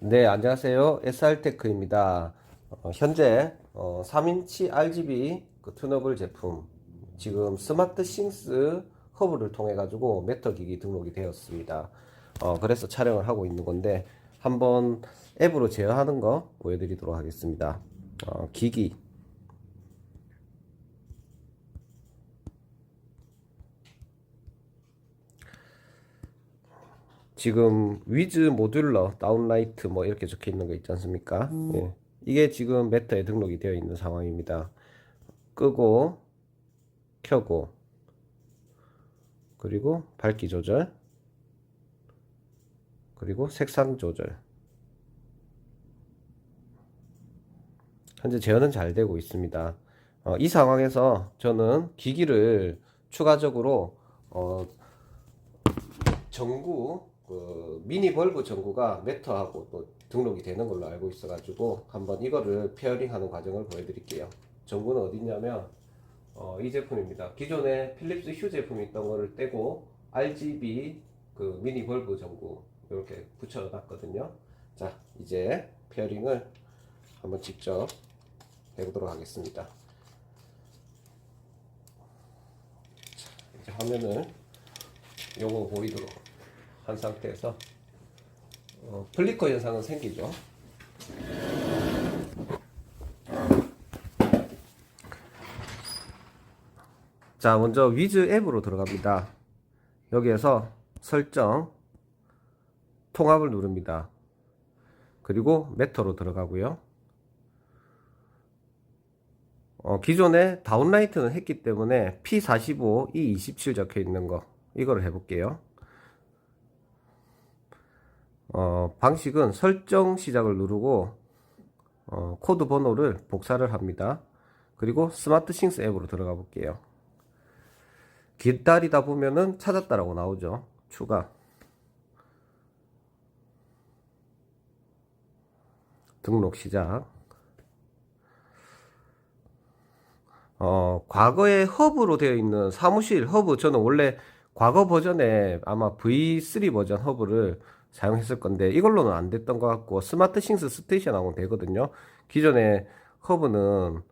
네, 안녕하세요. SR테크입니다. 어, 현재 어, 3인치 RGB 그 튜너블 제품 지금 스마트 싱스 허브를 통해 가지고 메터 기기 등록이 되었습니다. 어, 그래서 촬영을 하고 있는 건데 한번 앱으로 제어하는 거 보여드리도록 하겠습니다. 어, 기기 지금 위즈 모듈러 다운라이트 뭐 이렇게 적혀 있는 거 있지 않습니까? 예. 이게 지금 메타에 등록이 되어 있는 상황입니다. 끄고 켜고 그리고 밝기 조절 그리고 색상 조절 현재 제어는 잘 되고 있습니다. 어, 이 상황에서 저는 기기를 추가적으로 어, 전구 그 미니 벌브 전구가 메터하고 또 등록이 되는 걸로 알고 있어 가지고 한번 이거를 페어링 하는 과정을 보여드릴게요. 전구는 어디냐면 어, 이 제품입니다. 기존에 필립스 휴 제품이 있던 거를 떼고 RGB 그 미니 벌브 전구 이렇게 붙여 놨거든요. 자 이제 페어링을 한번 직접 해보도록 하겠습니다. 자, 이제 화면을 요거 보이도록 한 상태에서 어, 플리커 현상은 생기죠. 자, 먼저 위즈 앱으로 들어갑니다. 여기에서 설정, 통합을 누릅니다. 그리고 메터로 들어가고요. 어, 기존에 다운라이트는 했기 때문에 P45, E27 적혀 있는 거 이거를 해볼게요. 어, 방식은 설정 시작을 누르고 어, 코드 번호를 복사를 합니다. 그리고 스마트 싱스 앱으로 들어가 볼게요. 기다리다 보면은 찾았다라고 나오죠. 추가. 등록 시작. 어, 과거에 허브로 되어 있는 사무실 허브, 저는 원래 과거 버전에 아마 V3 버전 허브를 사용했을 건데 이걸로는 안 됐던 것 같고 스마트 싱스 스테이션하고는 되거든요. 기존에 허브는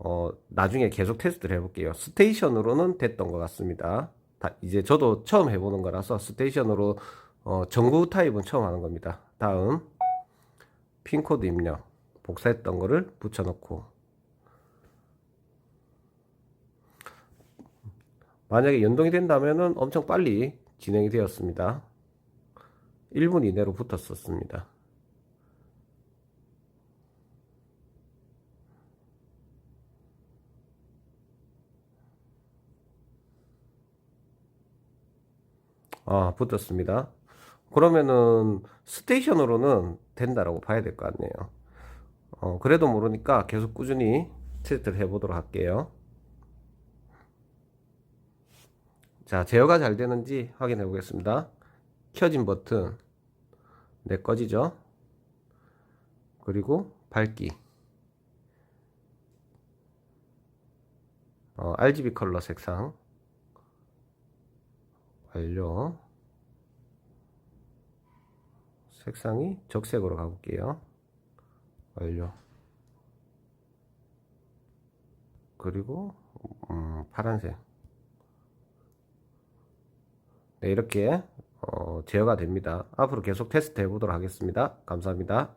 어, 나중에 계속 테스트를 해볼게요. 스테이션으로는 됐던 것 같습니다. 다, 이제 저도 처음 해보는 거라서 스테이션으로 어, 전구 타입은 처음 하는 겁니다. 다음 핀코드 입력 복사했던 거를 붙여넣고 만약에 연동이 된다면은 엄청 빨리 진행이 되었습니다. 1분 이내로 붙었었습니다. 아, 붙었습니다. 그러면은 스테이션으로는 된다라고 봐야 될 것 같네요. 어, 그래도 모르니까 계속 꾸준히 테스트를 해보도록 할게요. 자, 제어가 잘 되는지 확인해 보겠습니다. 켜진 버튼. 네, 꺼지죠? 그리고 밝기. 어, RGB 컬러 색상. 완료. 색상이 적색으로 가볼게요. 완료. 그리고 음, 파란색. 네, 이렇게 어, 제어가 됩니다. 앞으로 계속 테스트 해보도록 하겠습니다. 감사합니다.